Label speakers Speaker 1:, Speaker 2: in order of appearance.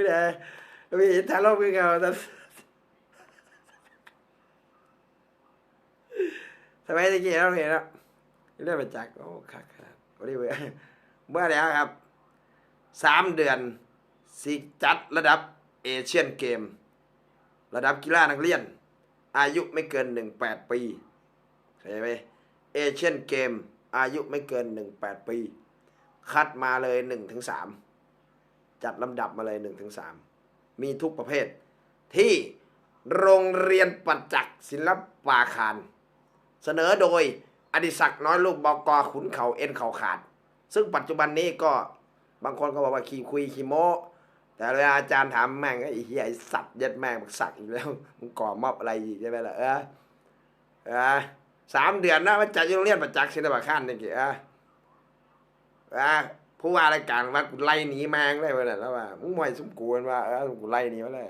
Speaker 1: ผู้ใดมีทารกคือเก่าแต่สมัยตะกี้เราเห็นแล้วเรื่องประจักษ์โอ้คักขนาดวันนี้เว้ยเมื่อแล้วครับสามเดือนสิจัดระดับเอเชียนเกม ระดับกีฬานักเรียน อายุไม่เกินหนึ่งแปดปีเข้าใจไหมเอเชียนเกม อายุไม่เกินหนึ่งแปดปี คัดมาเลยหนึ่งถึงสาม จัดลำดับมาเลยหนึ่งถึงสามมีทุกประเภท ที่โรงเรียนปัจจักศิลปาคาร เสนอโดยอดิศักดิ์น้อยลูกบอกอขุนเขาเอ็นเขาขาด ซึ่งปัจจุบันนี้ก็บางคนก็บอกว่าขี้คุยขี้โมแต่เวลาอาจารย์ถามแม่งไอ้เหี้ยไอ้สัตว์ย็ดแม่งบอกสักอีกแล้วมึงก่อมอบอะไรอีกใช่ไหมล่ะเออเออสามเดือนนะมาจัดโรงเรียนปัจจักษ์ศิลปาคารนี่กี่เออเออ ผู้ว่าราชการว่ากูไล่หนีแมงเลยวันนั้นแล้วว่ามึงมวยสมกูนว่าเออกูไล่หนีมาเลย